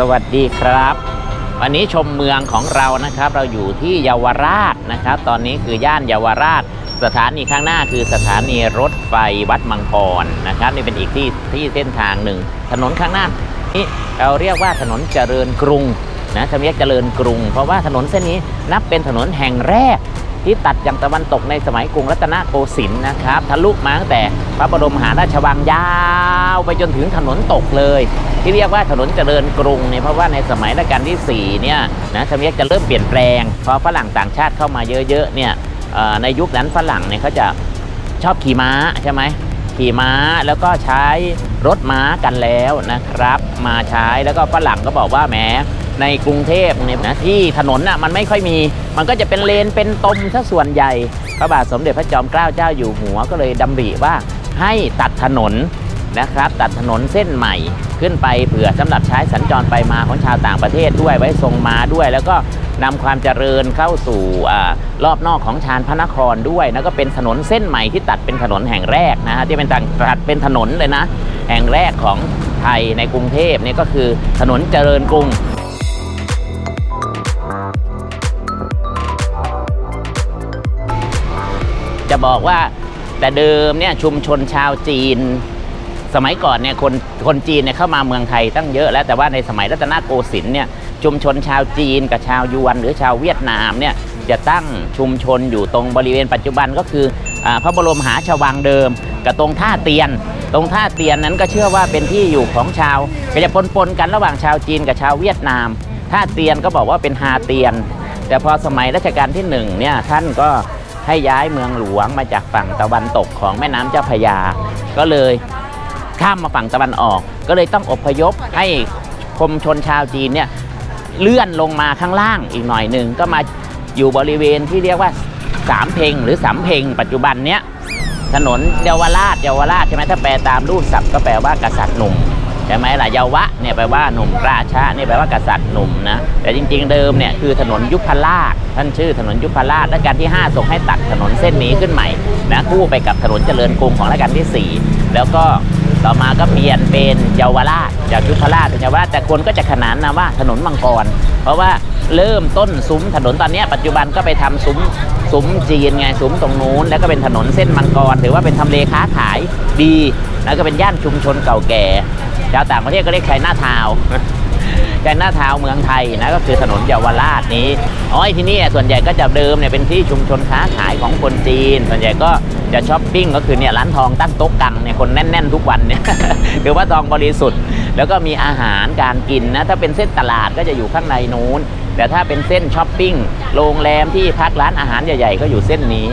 สวัสดีครับ วันนี้ชมเมืองของเรานะครับ เราอยู่ที่เยาวราชนะครับ ตอนนี้คือย่านเยาวราช สถานีข้างหน้าคือสถานีรถไฟวัดมังกรนะครับนี่เป็นอีกที่ที่เส้นทางหนึ่ง ถนนข้างหน้านี่เราเรียกว่าถนนเจริญกรุงนะทำเรียกเจริญกรุง เพราะว่าถนนเส้นนี้นับเป็นถนนแห่งแรก ที่ตัดอย่างตะวันตกในสมัยกรุงรัตนโกสินทร์นะครับทะลุมาตั้งแต่พระบรมมหาราชวังยาวไปจนถึงถนนตกเลย ที่เรียกว่าถนนเจริญกรุงเนี่ยเพราะว่าในสมัยรัชกาลที่4เนี่ยนะธรรมเนียบจะเริ่มเปลี่ยนแปลงพอฝรั่งต่างชาติเข้ามาเยอะๆเนี่ยในยุคนั้นฝรั่งเนี่ยเขาจะชอบขี่ม้าใช่ไหมขี่ม้าแล้วก็ใช้รถม้ากันแล้วนะครับ มาใช้แล้วก็ฝรั่งก็บอกว่าแหม ในกรุงเทพเนี่ยนะที่ถนนน่ะมันไม่ค่อยมี มันก็จะเป็นเลนเป็นตมซะส่วนใหญ่ พระบาทสมเด็จพระจอมเกล้าเจ้าอยู่หัวก็เลยดำริว่าให้ตัดถนนนะครับ ตัดถนนเส้นใหม่ขึ้นไปเผื่อสำหรับใช้สัญจรไปมาของชาวต่างประเทศด้วยไว้ทรงมาด้วย แล้วก็นำความเจริญเข้าสู่อรอบนอกของชานพระนครด้วยแล้วก็เป็นถนนเส้นใหม่ที่ตัดเป็นถนนแห่งแรกนะฮะที่เป็นตัดตัดเป็นถนนเลยนะ แห่งแรกของไทยในกรุงเทพนี่ก็คือถนนเจริญกรุง จะบอกว่าแต่เดิมเนี่ยชุมชนชาวจีน สมัยก่อนเนี่ยคนคนจีนเนี่ยเข้ามาเมืองไทยตั้งเยอะแล้วแต่ว่าในสมัยรัตนโกสินทร์เนี่ยชุมชนชาวจีนกับชาวยวนหรือชาวเวียดนามเนี่ยจะตั้งชุมชนอยู่ตรงบริเวณปัจจุบันก็คืออพระบรมหาชวังเดิม กับตรงท่าเตียน ตรงท่าเตียนนั้นก็เชื่อว่าเป็นที่อยู่ของชาวก็จะปนๆกันระหว่างชาวจีนกับชาวเวียดนาม ท่าเตียนก็บอกว่าเป็นฮาเตียน แต่พอสมัยรัชกาลที่หนึ่งเนี่ยท่านก็ ให้ย้ายเมืองหลวงมาจากฝั่งตะวันตกของแม่น้ำเจ้าพระยา ก็เลยข้ามมาฝั่งตะวันออก ก็เลยต้องอพยพให้คมชนชาวจีนเนี่ยเลื่อนลงมาข้างล่างอีกหน่อยหนึ่งก็มาอยู่บริเวณที่เรียกว่าสามเพงหรือสามเพงปัจจุบันเนี้ยถนนเยาวราชเยาวราชใช่ไหมถ้าแปลตามรูปศัพท์ก็แปลว่ากษัตริย์หนุ่ม ใช่ไหมล่ะเยาวะเนี่ยแปลว่าหนุ่มราชะเนี่ยแปลว่ากษัตริย์หนุ่มนะแต่จริง ๆ เดิมเนี่ยคือถนนยุพราชท่านชื่อถนนยุพราชและการที่ 5 ส่งให้ตัดถนนเส้นนี้ขึ้นใหม่นะคู่ไปกับถนนเจริญกรุงของรัชกาลที่ 4 แล้วก็ต่อมาก็เปลี่ยนเป็นเยาวราชจากยุพราชเป็นเยาวราชแต่คนก็จะขนานนามว่าถนนมังกร เพราะว่าเริ่มต้นซุ้มถนนตอนนี้ปัจจุบันก็ไปทำซุ้มซุ้มจีนไงซุ้มตรงนู้นแล้วก็เป็นถนนเส้นมังกรถือว่าเป็นทำเลค้าขายดี แล้วก็เป็นย่านชุมชนเก่าแก่ ชาวต่างประเทศก็เรียกไชน่าทาวน์ไชน่าทาวน์เมืองไทยนะก็คือถนนเยาวราชนี้อ๋อไอ้ที่นี่ส่วนใหญ่ก็จะเดิมเนี่ยเป็นที่ชุมชนค้าขายของคนจีน ส่วนใหญ่ก็จะช้อปปิ้งก็คือเนี่ยร้านทองตั้งโต๊ะกังเนี่ยคนแน่น ๆ ทุกวันเนี่ยหรือว่าทองบริสุทธิ์ แล้วก็มีอาหารการกินนะถ้าเป็นเส้นตลาดก็จะอยู่ข้างในนู้นแต่ถ้าเป็นเส้นช้อปปิ้งโรงแรมที่พักร้านอาหารใหญ่ ๆ ก็อยู่เส้นนี้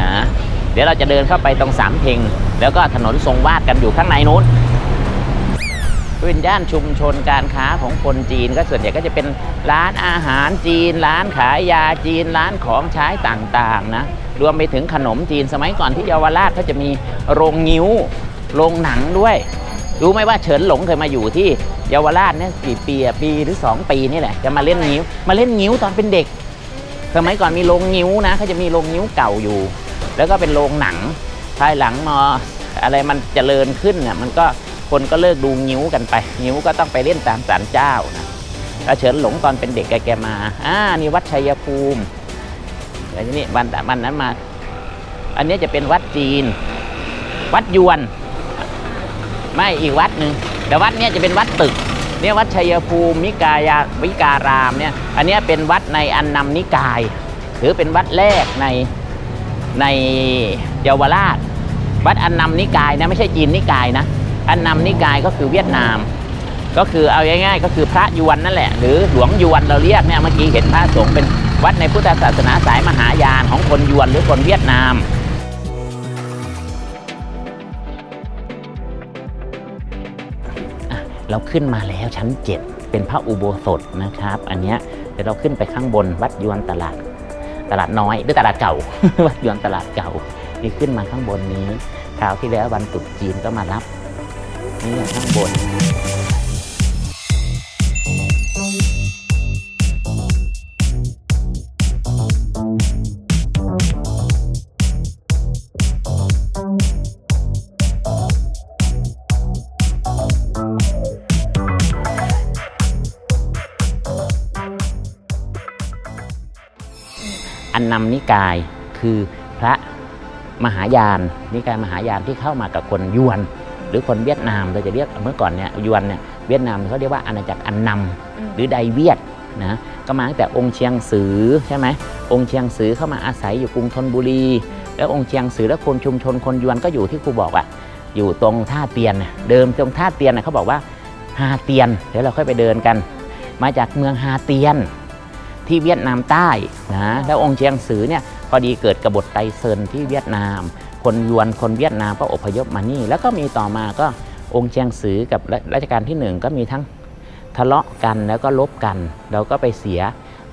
นะเดี๋ยวเราจะเดินเข้าไปตรงสามเพงแล้วก็ถนนทรงวาดกันอยู่ข้างในนู้น เป็นย่านชุมชนการค้าของคนจีน ก็ส่วนใหญ่ก็จะเป็นร้านอาหารจีน ร้านขายยาจีน ร้านของใช้ต่างๆนะรวมไปถึงขนมจีนสมัยก่อนที่เยาวราชเขาจะมีโรงงิ้วโรงหนังด้วยรู้ไหมว่าเฉินหลงเคยมาอยู่ที่เยาวราชเนี่ยกี่ปีปีหรือ 2 ปีนี่แหละจะมาเล่นงิ้ว มาเล่นงิ้วตอนเป็นเด็ก สมัยก่อนมีโรงงิ้วนะเขาจะมีโรงงิ้วเก่าอยู่ แล้วก็เป็นโรงหนังภายหลังมาอะไรมันเจริญขึ้นน่ะมันก็ คนก็เลิกดูงิ้วกันไปงิ้วก็ต้องไปเล่นตามศาลเจ้านะแล้วเฉินหลงตอนเป็นเด็กแกแกมาอ่านี่วัดชัยภูมิแล้วทีนี้วันวันนั้นมา อันนี้จะเป็นวัดจีน วัดยวน ไม่อีกวัดหนึ่งแต่วัดเนี้ยจะเป็นวัดตึกเนี่ยวัดชัยภูมิมิกายาวิการามเนี่ยอันนี้เป็นวัดในอันนำนิกาย ถือเป็นวัดแรกในในเยาวราช วัดอันนำนิกายนะไม่ใช่จีนนิกายนะ อันนำนิกายก็คือเวียดนาม ก็คือเอาง่ายๆ ก็คือพระยวนนั่นแหละ หรือหลวงยวนเราเรียกเนี่ยเมื่อกี้เห็นพระสงฆ์เป็นวัดในพุทธศาสนาสายมหายานของคนยวนหรือคนเวียดนามเราขึ้นมาแล้วชั้น 7 เป็นพระอุโบสถนะครับ อันเนี้ยเดี๋ยวเราขึ้นไปข้างบนวัดยวนตลาด ตลาดน้อยหรือตลาดเก่า วัดยวนตลาดเก่าที่ขึ้นมาข้างบนนี้คราวที่แล้ววันตรุษจีนก็มารับ นี่ข้างบนอันนำนิกายคือพระมหายานนิกายมหายานที่เข้ามากับคนยวน รือคนเวียดนามเราจะเรียกเมื่อก่อนเนี่ยยวนเนี่ยเวียดนามเขาเรียกว่าอาณาจักรอันนำหรือไดเวียดนะก็มาตั้งแต่องค์เชียงสือใช่ไหมองค์เชียงสือเข้ามาอาศัยอยู่กรุงธนบุรี แล้วองค์เชียงสือและคนชุมชนคนยวนก็อยู่ที่ครูบอกอะอยู่ตรงท่าเตียนน่ะเดิมตรงท่าเตียนน่ะเขาบอกว่าฮาเตียนเดี๋ยวเราค่อยไปเดินกัน มาจากเมืองฮาเตียนที่เวียดนามใต้นะแล้วองค์เชียงสือเนี่ยพ อดีเกิดกบฏไตเซินที่เวียดนาม คนยวนคนเวียดนามก็อพยพมานี่ แล้วก็มีต่อมาก็องค์เชียงสือกับรัชกาลที่หนึ่งก็มีทั้งทะเลาะกันแล้วก็ลบกันเราก็ไปเสีย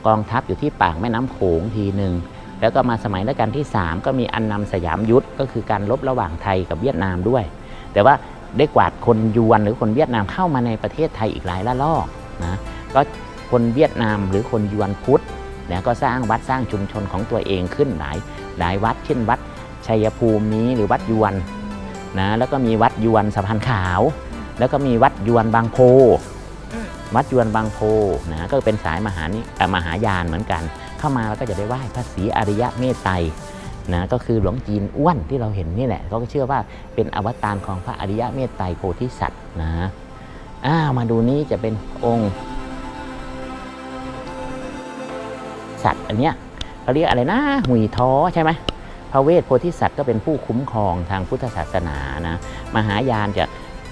กองทัพอยู่ที่ปากแม่น้ำโขงทีหนึ่งแล้วก็มาสมัยรัชกาลที่ 3 ก็มีอันนำสยามยุทธก็คือการลบระหว่างไทยกับเวียดนามด้วย แต่ว่าได้กวาดคนยวนหรือคนเวียดนามเข้ามาในประเทศไทยอีกหลายละลอกนะก็คนเวียดนามหรือคนยวนพุทธ แล้วก็สร้างวัดสร้างชุมชนของตัวเองขึ้นหลายหลายวัด เช่นวัดชัยภูมินี้หรือวัดยวนนะแล้วก็มีวัดยวนสะพานขาว แล้วก็มีวัดยวนบางโพวัดยวนบางโพนะก็เป็นสายมหานิมหายานเหมือนกัน เข้ามาแล้วก็จะได้ไหว้พระศรีอริยะเมตไตรนะก็คือหลวงจีนอ้วนที่เราเห็นนี่แหละเขาก็เชื่อว่าเป็นอวตารของพระอริยะเมตไตรโพธิสัตว์นะอ้ามาดูนี้จะเป็นองค์ สัตว์อันเนี้ยเขาเรียกอะไรนะหุยท้อใช่ไหมพระเวทโพธิสัตว์ก็เป็นผู้คุ้มครองทางพุทธศาสนานะมหายานจะ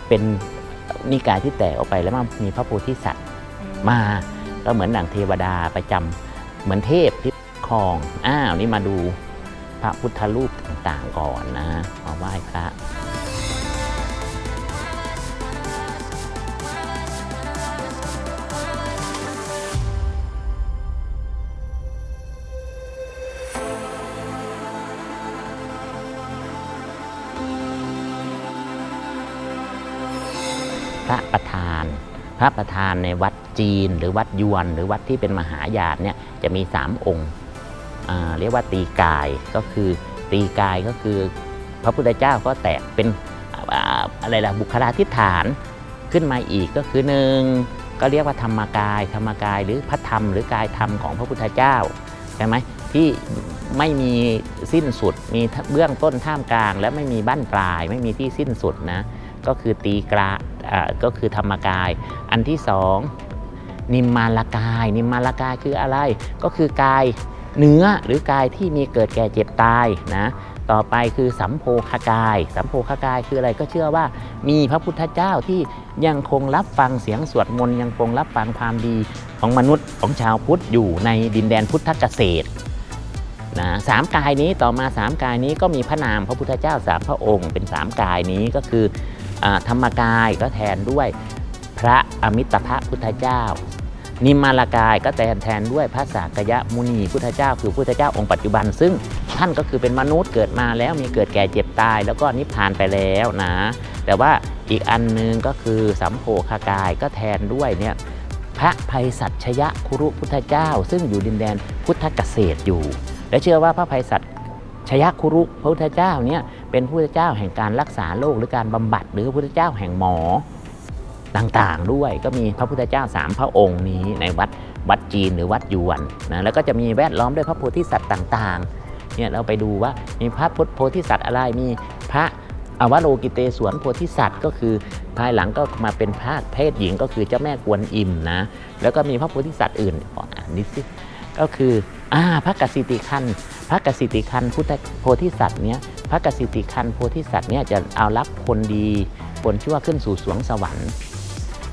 เป็นนิกายที่แตกออกไปแล้วมันมีพระโพธิสัตว์มาก็เหมือนดั่งเทวดาประจำเหมือนเทพที่ครองอ้าวนี่มาดูพระพุทธรูปต่างๆก่อนนะมาไหว้พระ ระประธาน พระประธานในวัดจีน หรือวัดยวน หรือวัดที่เป็นมหายานเนี่ยจะมี 3 องค์เรียกว่าตีกายก็คือตีกายก็คือพระพุทธเจ้าก็แตกเป็นอ่าอะไรล่ะบุคลาธิฐานขึ้นมาอีกก็คือหนึ่งก็เรียกว่าธรรมกาย ธรรมกายหรือพระธรรมหรือกายธรรมของพระพุทธเจ้าใช่ไหมที่ไม่มีสิ้นสุด มีเบื้องต้นท่ามกลาง และไม่มีบั้นปลาย ไม่มีที่สิ้นสุดนะ ก็คือตีกราอ่าก็คือธรรมกาย อันที่สองนิมมานกาย นิมมานกายคืออะไร ก็คือกายเนื้อหรือกายที่มีเกิดแก่เจ็บตายนะต่อไปคือสัมโพคกาย สัมโพคกายคืออะไรก็เชื่อว่ามีพระพุทธเจ้าที่ยังคงรับฟังเสียงสวดมนต์ยังคงรับฟังความดีของมนุษย์ของชาวพุทธอยู่ในดินแดนพุทธเกษตรนะสามกายนี้ต่อมาสามกายนี้ก็มีพระนามพระพุทธเจ้าสามพระองค์เป็นสามกายนี้ก็คือ ธรรมกายก็แทนด้วยพระอมิตรพระพุทธเจ้า นิมมารกายก็แทนแทนด้วยพระสากยมุนีพุทธเจ้า คือพุทธเจ้าองค์ปัจจุบัน ซึ่งท่านก็คือเป็นมนุษย์เกิดมาแล้วมีเกิดแก่เจ็บตาย แล้วก็นิพพานไปแล้วนะ แต่ว่าอีกอันหนึงก็คือสัมโพคากายก็แทนด้วยเนี่ยพระภัยสัชยะคุรุพุทธเจ้า ซึ่งอยู่ดินแดนพุทธเกษตรอยู่ และเชื่อว่าพระภัยสัชยะคุรุพระพุทธเจ้าเนี่ย เป็นพระพุทธเจ้าแห่งการรักษาโรคหรือการบำบัด หรือพระพุทธเจ้าแห่งหมอต่างๆ ด้วยก็มีพระพุทธเจ้าสามพระองค์นี้ในวัดวัดจีนหรือวัดยวนนะแล้วก็จะมีแวดล้อมด้วยพระโพธิสัตว์ต่างๆเนี่ยเราไปดูว่ามีพระพุทธโพธิสัตว์อะไรมีพระอวโลกิเตศวนโพธิสัตว์ก็คือภายหลังก็มาเป็นพระเพศหญิงก็คือเจ้าแม่กวนอิมนะแล้วก็มีพระโพธิสัตว์อื่นอ่านนิดสิก็คืออ่าพระกสิติคันพระกสิติคันพุทธโพธิสัตว์เนี้ย พระกสิติคันโพธิสัตว์เนี่ยจะเอารับคนดีคนชั่วขึ้นสู่สวงสวรรค์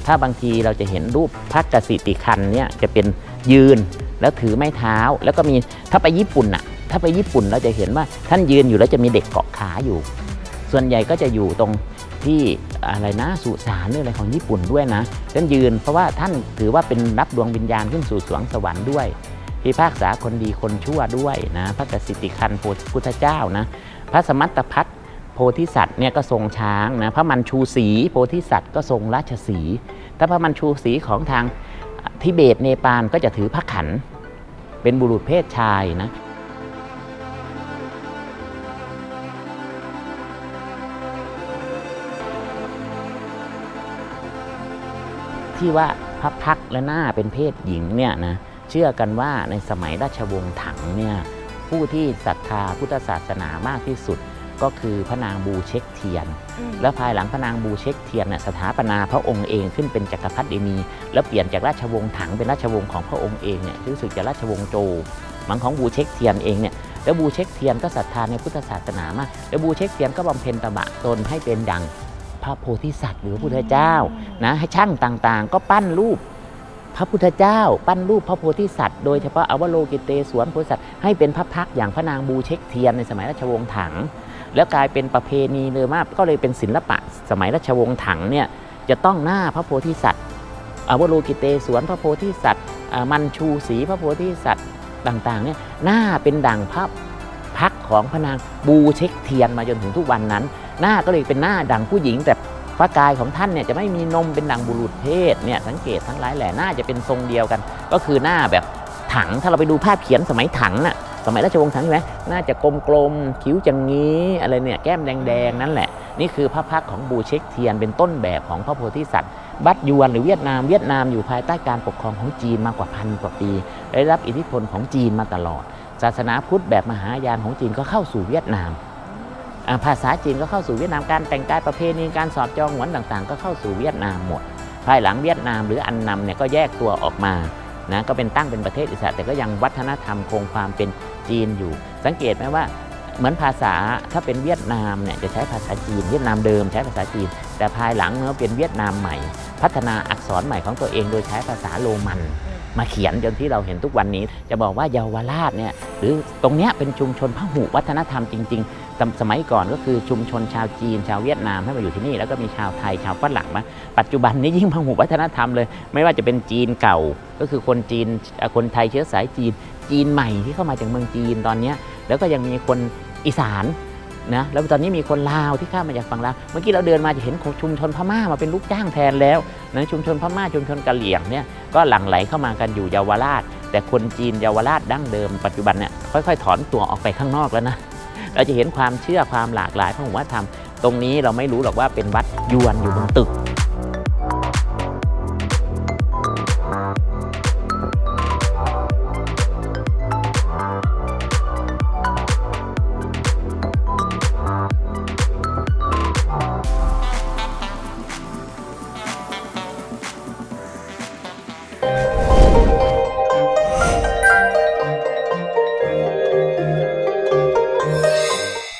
ถ้าบางทีเราจะเห็นรูปพระกสิติคันเนี่ยจะเป็นยืนแล้วถือไม้เท้า แล้วก็มีถ้าไปญี่ปุ่นน่ะถ้าไปญี่ปุ่นเราจะเห็นว่าท่านยืนอยู่แล้วจะมีเด็กเกาะขาอยู่ ส่วนใหญ่ก็จะอยู่ตรงที่อะไรนะสุสานหรืออะไรของญี่ปุ่นด้วยนะท่านยืนเพราะว่าท่านถือว่าเป็นรับดวงวิญญาณขึ้นสู่สวงสวรรค์ด้วยพิพากษาคนดีคนชั่วด้วยนะ พระกสิติคันโพธิพุทธเจ้านะ พระสมัตตพัฒน์โพธิสัตว์เนี่ยก็ทรงช้างนะพระมันชูศรีโพธิสัตว์ก็ทรงราชสีถ้าพระมันชูศรีของทางทิเบตเนปาลก็จะถือพระขัน เป็นบุรุษเพศชายนะที่ว่าพระพักและหน้าเป็นเพศหญิงเนี่ยนะเชื่อกันว่าในสมัยราชวงศ์ถังเนี่ย ผู้ที่ศรัทธาพุทธศาสนามากที่สุด ก็คือพระนางบูเช็คเทียนอืมแล้วภายหลังพระนางบูเช็คเทียนเนี่ยสถาปนาพระองค์เองขึ้นเป็นจักรพรรดินีแล้วเปลี่ยนจากราชวงศ์ถังเป็นราชวงศ์ของพระองค์เองเนี่ยรู้สึกจะราชวงศ์โจวมังของบูเช็คเทียนเองเนี่ยแล้วบูเช็คเทียนก็ศรัทธาในพุทธศาสนามากแล้วบูเช็คเทียนก็บำเพ็ญตบะตนให้เป็นดังพระโพธิสัตว์หรือพระพุทธเจ้านะให้ช่างต่างๆ ก็ปั้นรูป พระพุทธเจ้า ปั้นรูปพระโพธิสัตว์โดยเฉพาะอวโลกิเตสวนโพธิสัตว์ให้เป็นพระพักอย่างพระนางบูเช็คเทียนในสมัยราชวงศ์ถัง แล้วกลายเป็นประเพณีเลยมากก็เลยเป็นศิลปะสมัยราชวงศ์ถังเนี่ยจะต้องหน้าพระโพธิสัตว์อวโลกิเตสวนพระโพธิสัตว์มันชูศรีพระโพธิสัตว์ต่างๆเนี่ยหน้าเป็นดังพระพักของพระนางบูเช็คเทียนมาจนถึงทุกวันนั้น หน้าก็เลยเป็นหน้าดังผู้หญิงแต่ พระกายของท่านเนี่ยจะไม่มีนมเป็นดังบุรุษเพศเนี่ยสังเกตทั้งหลายแหล่หน้าจะเป็นทรงเดียวกัน ก็คือหน้าแบบถังถ้าเราไปดูภาพเขียนสมัยถังน่ะสมัยราชวงศ์ถังใช่ไหมน่าจะกลมๆคิ้วจังงี้อะไรเนี่ยแก้มแดงๆนั่นแหละ นี่คือพระพักของบูเช็คเทียนเป็นต้นแบบของพระโพธิสัตว์ บัดยวนหรือเวียดนามเวียดนามอยู่ภายใต้การปกครองของจีนมากกว่าพันกว่าปี ได้รับอิทธิพลของจีนมาตลอด ศาสนาพุทธแบบมหายานของจีนก็เข้าสู่เวียดนาม ภาษาจีนก็เข้าสู่เวียดนามการแต่งกายประเพณีการสอบจองหวนต่างๆ ก็เข้าสู่เวียดนามหมด ภายหลังเวียดนามหรืออันนำเนี่ยก็แยกตัวออกมานะก็เป็นตั้งเป็นประเทศอิสระแต่ก็ยังวัฒนธรรมคงความเป็นจีนอยู่ สังเกตไหมว่าเหมือนภาษาถ้าเป็นเวียดนามเนี่ยจะใช้ภาษาจีนเวียดนามเดิมใช้ภาษาจีน แต่ภายหลังเมื่อเป็นเวียดนามใหม่ พัฒนาอักษรใหม่ของตัวเองโดยใช้ภาษาโรมัน มาเขียนจนที่เราเห็นทุกวันนี้ จะบอกว่าเยาวราชเนี่ยหรือตรงเนี้ยเป็นชุมชนพหุวัฒนธรรมจริง ๆ สมัยก่อนก็คือชุมชนชาวจีน ชาวเวียดนามให้มาอยู่ที่นี่ แล้วก็มีชาวไทยชาวฝรั่งมาปัจจุบันนี้ยิ่งพหุวัฒนธรรมเลย ไม่ว่าจะเป็นจีนเก่า ก็คือคนจีนคนไทยเชื้อสายจีน จีนใหม่ที่เข้ามาจากเมืองจีนตอนนี้แล้วก็ยังมีคนอีสานนะแล้วตอนนี้มีคนลาวที่ข้ามมาจากฝั่งลาวเมื่อกี้เราเดินมาจะเห็นชุมชนพม่ามาเป็นลูกจ้างแทนแล้วนะชุมชนพม่าชุมชนกะเหรี่ยงเนี่ยก็หลั่งไหลเข้ามากันอยู่เยาวราช แต่คนจีนเยาวราชดั้งเดิมปัจจุบันเนี่ยค่อยๆ ถอนตัวออกไปข้างนอกแล้วนะ เราจะเห็นความเชื่อความหลากหลายพระวัฒนธรรม ตรงนี้เราไม่รู้หรอกว่าเป็นวัดยวนอยู่บนตึก